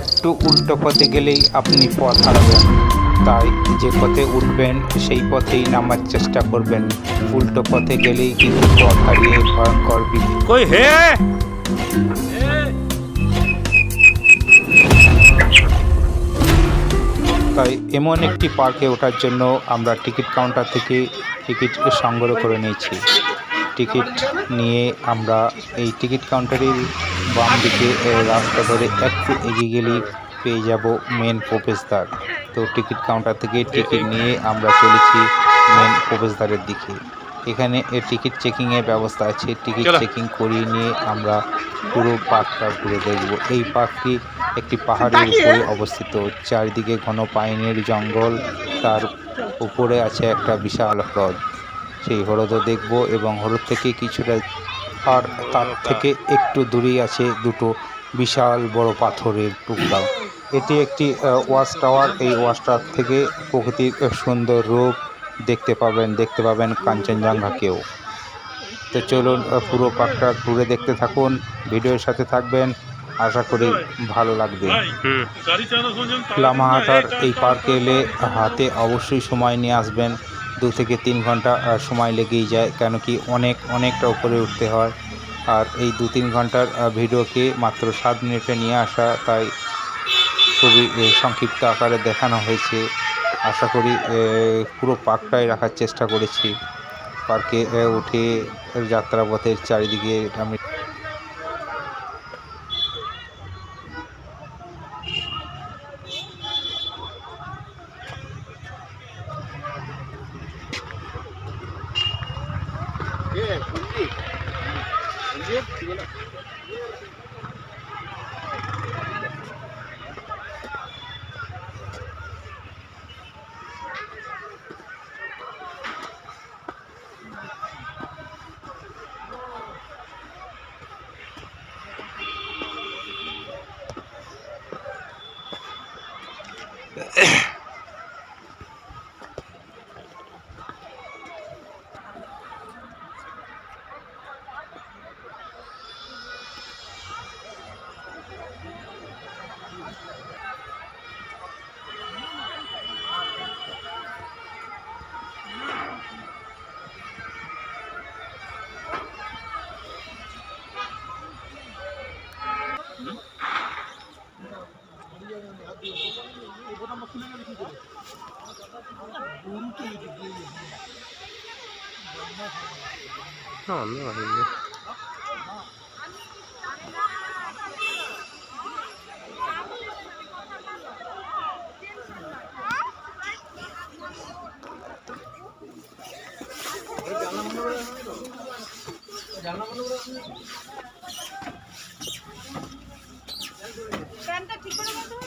একটু উল্টো পথে গেলেই আপনি পথ হারাবেন। তাই যে পথে উঠবেন সেই পথেই নামার চেষ্টা করবেন। উল্টো পথে গেলেই কিন্তু পথ হারিয়ে ভয়ঙ্কর হে? তাই এমন একটি পার্কে ওঠার জন্য আমরা টিকিট কাউন্টার থেকে টিকিট সংগ্রহ করে নিয়েছি। টিকিট নিয়ে আমরা এই টিকিট কাউন্টারের বাম দিকে রাস্তা ধরে একটু এগিয়ে গেলেই পেয়ে যাব মেন প্রবেশদ্বার। তো টিকিট কাউন্টার থেকে টিকিট নিয়ে আমরা চলেছি মেন প্রবেশদ্বারের দিকে। এখানে এ টিকিট চেকিংয়ের ব্যবস্থা আছে। টিকিট চেকিং করিয়ে নিয়ে আমরা পুরো পার্কটা ঘুরে দেখব। এই পার্কটি একটি পাহাড়ের উপরে অবস্থিত। চারিদিকে ঘন পাইনের জঙ্গল। তার উপরে আছে একটা বিশাল হ্রদ। সেই হ্রদও দেখব এবং হ্রদ থেকে কিছুটা আর তার থেকে একটু দূরেই আছে দুটো বিশাল বড় পাথরের টুকরা। এটি একটি ওয়াচ টাওয়ার। এই ওয়াচ টাওয়ার থেকে প্রকৃতির সুন্দর রূপ দেখতে পাবেন দেখতে পাবেন কাঞ্চনজঙ্ঘাকেও তো চলুন পুরো পার্কটা ঘুরে দেখতে থাকুন ভিডিওর সাথে থাকবেন। আশা করি ভালো লাগবে। লামাহাটার এই পার্কে এলে হাতে অবশ্যই সময় নিয়ে আসবেন। দু থেকে তিন ঘণ্টা সময় লেগেই যায়, কেন কি অনেক, অনেকটা উপরে উঠতে হয়। আর এই দু তিন ঘণ্টার ভিডিওকে মাত্র সাত মিনিটে নিয়ে আসা, তাই খুবই সংক্ষিপ্ত আকারে দেখানো হয়েছে। আশা করি পুরো পার্কটাই রাখার চেষ্টা করেছি। পার্কে উঠে যাত্রাপথের চারিদিকে আমি Yeah. ঠিক করে বলতে পারবেন? देख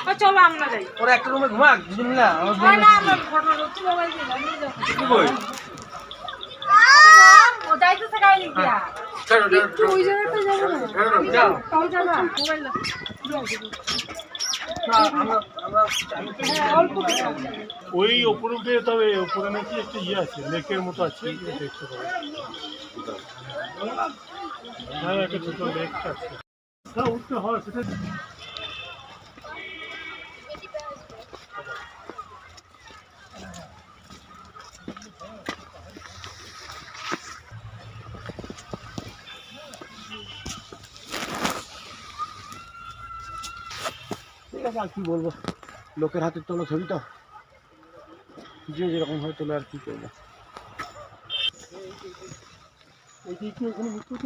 ও চলো আমরা যাই ওরা একটা রুমে ঘুমাক দুজন না? আমার না আমরা ফটো রুচি মোবাইল যাব ও যাইতে থাকা লিখিয়া একটু ওই জায়গাটা যাব না যাও মোবাইল ওই ওপরে উঠে যেতে হবে ওপরে নাকি একটা ইয়ে আছে, লেকের মতো আছে দেখতে পাবে। হ্যাঁ একটা ছোট লেক আছে। উঠতে হয়, সেটা ঠিক আর কি বলব? লোকের হাতে তোলা ছবি তো। যে যেরকম হয় তোলে আর কি করব?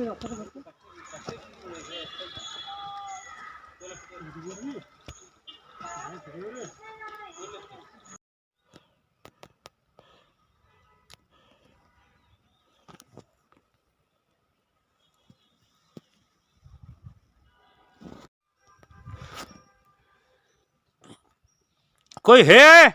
রাস্তাটা કોઈ હે?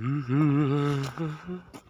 Mm-hmm.